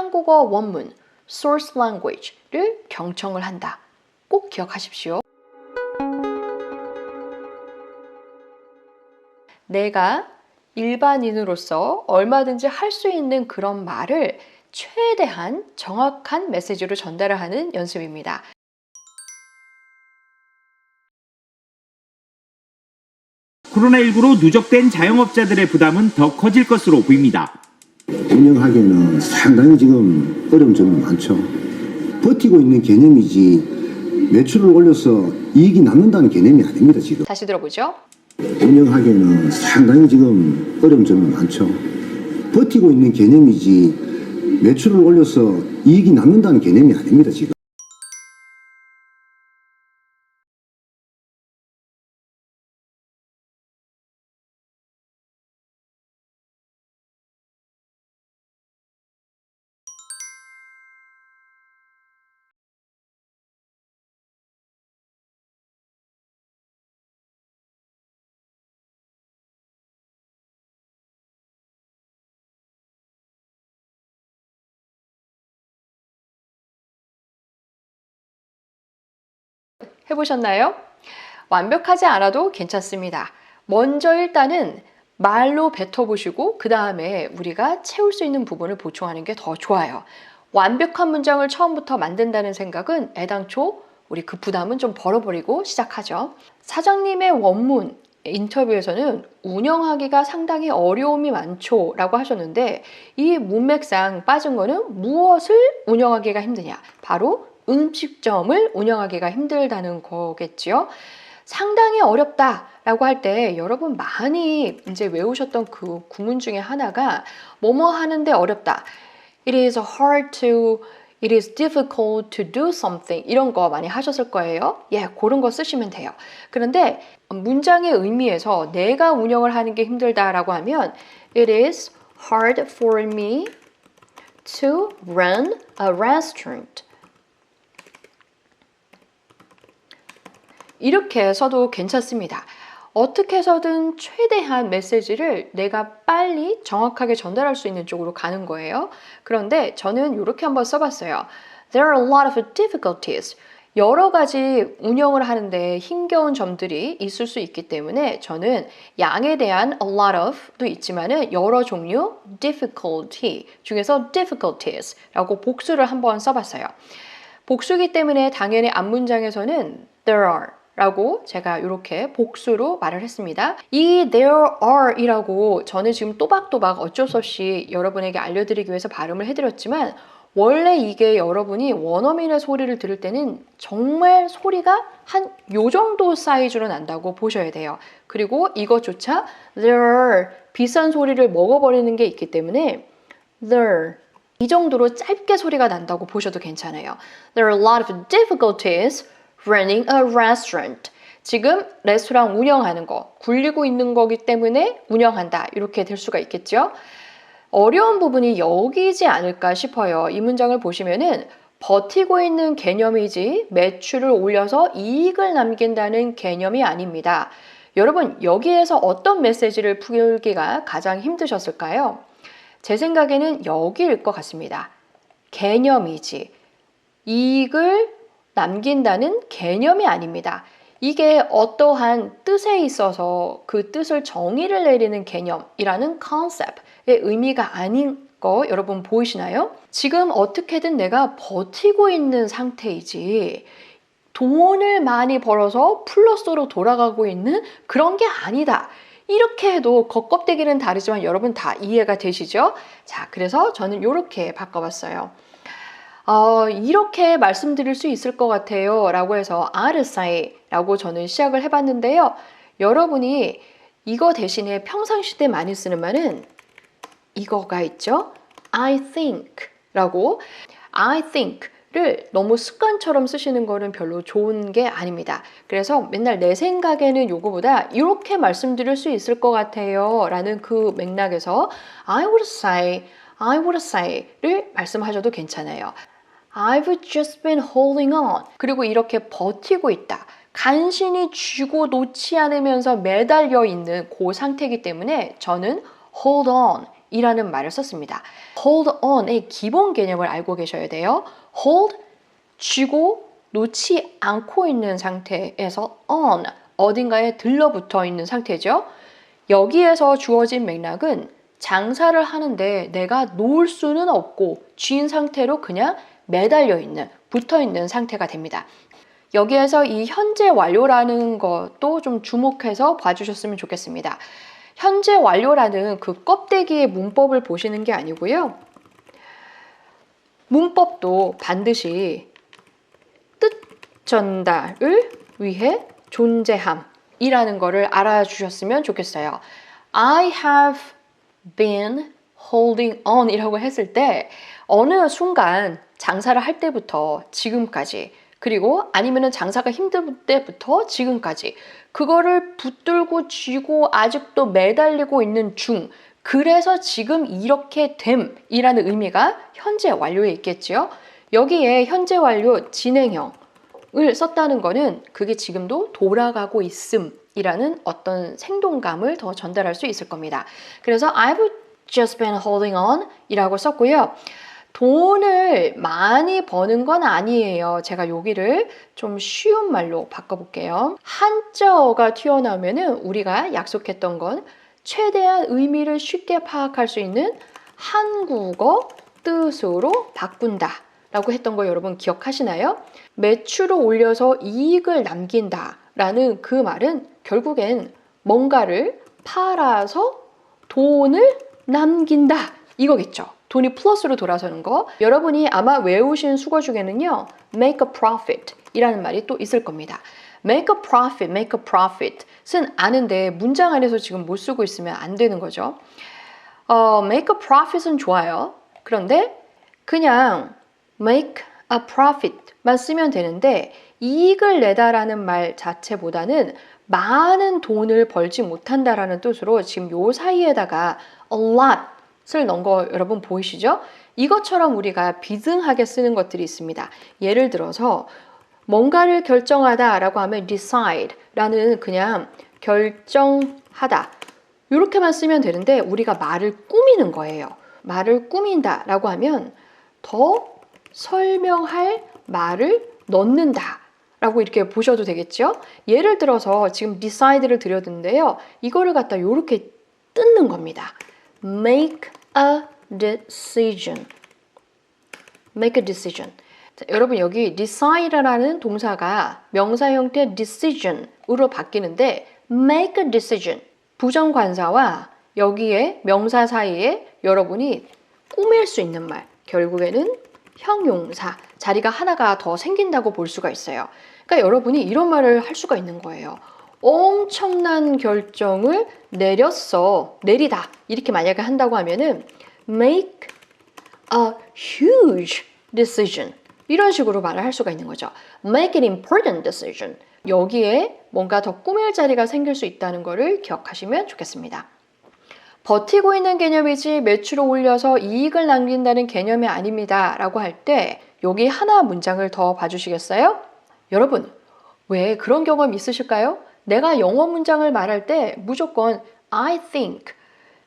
한국어 원문 source language를 경청을 한다. 꼭 기억하십시오. 내가 일반인으로서 얼마든지 할 수 있는 그런 말을 최대한 정확한 메시지로 전달을 하는 연습입니다. 코로나19로 누적된 자영업자들의 부담은 더 커질 것으로 보입니다. 운영하기에는 상당히 지금 어려운 점이 많죠. 버티고 있는 개념이지 매출을 올려서 이익이 남는다는 개념이 아닙니다, 지금. 다시 들어보죠. 운영하기에는 상당히 지금 어려운 점이 많죠. 버티고 있는 개념이지 매출을 올려서 이익이 남는다는 개념이 아닙니다, 지금. 해보셨나요? 완벽하지 않아도 괜찮습니다. 먼저 일단은 말로 뱉어보시고 그 다음에 우리가 채울 수 있는 부분을 보충하는 게 더 좋아요. 완벽한 문장을 처음부터 만든다는 생각은 애당초 우리 그 부담은 좀 벌어버리고 시작하죠. 사장님의 원문 인터뷰에서는 운영하기가 상당히 어려움이 많죠 라고 하셨는데 이 문맥상 빠진 거는 무엇을 운영하기가 힘드냐 바로 음식점을 운영하기가 힘들다는 거겠지요. 상당히 어렵다라고 할 때 여러분 많이 이제 외우셨던 그 구문 중에 하나가 뭐뭐 하는데 어렵다. It is hard to It is difficult to do something 이런 거 많이 하셨을 거예요. 예, 그런 거 쓰시면 돼요. 그런데 문장의 의미에서 내가 운영을 하는 게 힘들다라고 하면 It is hard for me to run a restaurant. 이렇게 써도 괜찮습니다. 어떻게 해서든 최대한 메시지를 내가 빨리 정확하게 전달할 수 있는 쪽으로 가는 거예요. 그런데 저는 이렇게 한번 써봤어요. There are a lot of difficulties. 여러 가지 운영을 하는데 힘겨운 점들이 있을 수 있기 때문에 저는 양에 대한 a lot of도 있지만은 여러 종류 difficulty 중에서 difficulties라고 복수를 한번 써봤어요. 복수기 때문에 당연히 앞문장에서는 there are 라고 제가 이렇게 복수로 말을 했습니다. 이 there are 이라고 저는 지금 또박또박 어쩔 수 없이 여러분에게 알려드리기 위해서 발음을 해드렸지만 원래 이게 여러분이 원어민의 소리를 들을 때는 정말 소리가 한 요 정도 사이즈로 난다고 보셔야 돼요. 그리고 이것조차 there 비싼 소리를 먹어버리는 게 있기 때문에 there 이 정도로 짧게 소리가 난다고 보셔도 괜찮아요. There are a lot of difficulties running a restaurant. 지금 레스토랑 운영하는 거, 굴리고 있는 거기 때문에 운영한다. 이렇게 될 수가 있겠죠. 어려운 부분이 여기지 않을까 싶어요. 이 문장을 보시면은 버티고 있는 개념이지 매출을 올려서 이익을 남긴다는 개념이 아닙니다. 여러분, 여기에서 어떤 메시지를 풀기가 가장 힘드셨을까요? 제 생각에는 여기일 것 같습니다. 개념이지. 이익을 남긴다는 개념이 아닙니다. 이게 어떠한 뜻에 있어서 그 뜻을 정의를 내리는 개념이라는 컨셉의 의미가 아닌 거 여러분 보이시나요? 지금 어떻게든 내가 버티고 있는 상태이지 돈을 많이 벌어서 플러스로 돌아가고 있는 그런 게 아니다. 이렇게 해도 겉껍데기는 다르지만 여러분 다 이해가 되시죠? 자, 그래서 저는 이렇게 바꿔봤어요. 어, 이렇게 말씀드릴 수 있을 것 같아요. 라고 해서 아르사이 라고 저는 시작을 해봤는데요. 여러분이 이거 대신에 평상시 때 많이 쓰는 말은 이거가 있죠. I think 라고 I think 를 너무 습관처럼 쓰시는 거는 별로 좋은 게 아닙니다. 그래서 맨날 내 생각에는 요거보다 이렇게 말씀드릴 수 있을 것 같아요. 라는 그 맥락에서 I would say, I would say를 말씀하셔도 괜찮아요. I've just been holding on. 그리고 이렇게 버티고 있다. 간신히 쥐고 놓지 않으면서 매달려 있는 그 상태이기 때문에 저는 hold on 이라는 말을 썼습니다. hold on의 기본 개념을 알고 계셔야 돼요. hold, 쥐고 놓지 않고 있는 상태에서 on, 어딘가에 들러붙어 있는 상태죠. 여기에서 주어진 맥락은 장사를 하는데 내가 놓을 수는 없고 쥐인 상태로 그냥 매달려 있는, 붙어 있는 상태가 됩니다. 여기에서 이 현재 완료라는 것도 좀 주목해서 봐주셨으면 좋겠습니다. 현재 완료라는 그 껍데기의 문법을 보시는 게 아니고요. 문법도 반드시 뜻 전달을 위해 존재함이라는 거를 알아주셨으면 좋겠어요. I have been holding on 이라고 했을 때 어느 순간 장사를 할 때부터 지금까지 그리고 아니면은 장사가 힘들 때부터 지금까지 그거를 붙들고 쥐고 아직도 매달리고 있는 중 그래서 지금 이렇게 됨이라는 의미가 현재 완료에 있겠지요. 여기에 현재 완료 진행형을 썼다는 거는 그게 지금도 돌아가고 있음이라는 어떤 생동감을 더 전달할 수 있을 겁니다. 그래서 I've just been holding on 이라고 썼고요. 돈을 많이 버는 건 아니에요. 제가 여기를 좀 쉬운 말로 바꿔볼게요. 한자어가 튀어나오면은 우리가 약속했던 건 최대한 의미를 쉽게 파악할 수 있는 한국어 뜻으로 바꾼다. 라고 했던 거 여러분 기억하시나요? 매출을 올려서 이익을 남긴다. 라는 그 말은 결국엔 뭔가를 팔아서 돈을 남긴다. 이거겠죠. 돈이 플러스로 돌아서는 거. 여러분이 아마 외우신 수거 중에는요. make a profit 이라는 말이 또 있을 겁니다. make a profit, make a profit은 아는데 문장 안에서 지금 못 쓰고 있으면 안 되는 거죠. 어, make a profit은 좋아요. 그런데 그냥 make a profit만 쓰면 되는데 이익을 내다라는 말 자체보다는 많은 돈을 벌지 못한다라는 뜻으로 지금 요 사이에다가 a lot 을 넣은 거 여러분 보이시죠? 이것처럼 우리가 비등하게 쓰는 것들이 있습니다. 예를 들어서 뭔가를 결정하다 라고 하면 decide라는 그냥 결정하다 이렇게만 쓰면 되는데 우리가 말을 꾸미는 거예요. 말을 꾸민다 라고 하면 더 설명할 말을 넣는다. 라고 이렇게 보셔도 되겠죠? 예를 들어서 지금 decide를 드렸는데요. 이거를 갖다 이렇게 뜯는 겁니다. make a decision. make a decision. 자, 여러분 여기 decide라는 동사가 명사 형태 decision으로 바뀌는데 make a decision 부정관사와 여기에 명사 사이에 여러분이 꾸밀 수 있는 말 결국에는 형용사 자리가 하나가 더 생긴다고 볼 수가 있어요. 그러니까 여러분이 이런 말을 할 수가 있는 거예요. 엄청난 결정을 내렸어 내리다 이렇게 만약에 한다고 하면은 make a huge decision 이런 식으로 말을 할 수가 있는 거죠. make an important decision 여기에 뭔가 더 꾸밀 자리가 생길 수 있다는 것을 기억하시면 좋겠습니다. 버티고 있는 개념이지 매출을 올려서 이익을 남긴다는 개념이 아닙니다. 라고 할 때 여기 하나 문장을 더 봐주시겠어요? 여러분, 왜 그런 경험 있으실까요? 내가 영어 문장을 말할 때 무조건 I think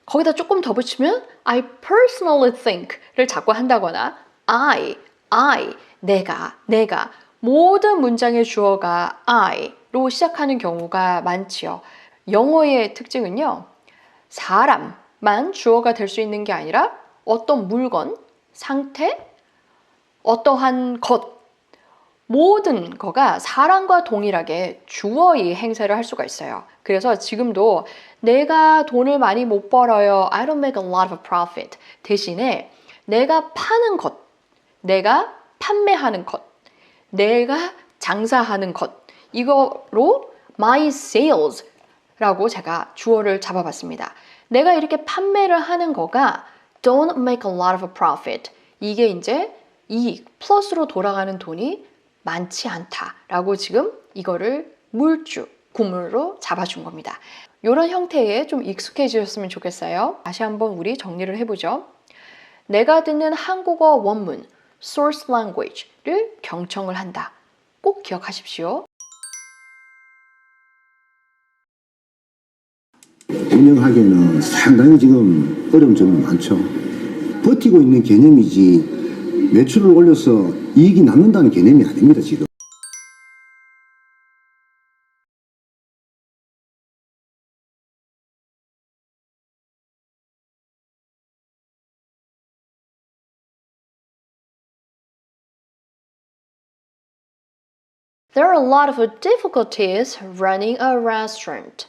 거기다 조금 더 붙이면 I personally think를 자꾸 한다거나 I, I, 내가, 내가 모든 문장의 주어가 I로 시작하는 경우가 많지요. 영어의 특징은요. 사람만 주어가 될 수 있는 게 아니라 어떤 물건, 상태, 어떠한 것, 모든 거가 사람과 동일하게 주어의 행세를 할 수가 있어요. 그래서 지금도 내가 돈을 많이 못 벌어요. I don't make a lot of profit. 대신에 내가 파는 것, 내가 판매하는 것, 내가 장사하는 것, 이거로 my sales 라고 제가 주어를 잡아봤습니다. 내가 이렇게 판매를 하는 거가 don't make a lot of profit. 이게 이제 이익 플러스로 돌아가는 돈이 많지 않다라고 지금 이거를 물주 구물로 잡아준 겁니다. 이런 형태에 좀 익숙해지셨으면 좋겠어요. 다시 한번 우리 정리를 해보죠. 내가 듣는 한국어 원문 source language를 경청을 한다. 꼭 기억하십시오. 운영하기에는 상당히 지금 어려움 좀 많죠. 버티고 있는 개념이지 매출을 올려서 이익이 남는다는 개념이 아닙니다, 지금. There are a lot of difficulties running a restaurant.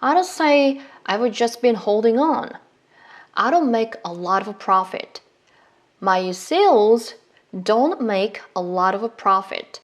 I don't say I would just been holding on. I don't make a lot of profit. My sales don't make a lot of a profit.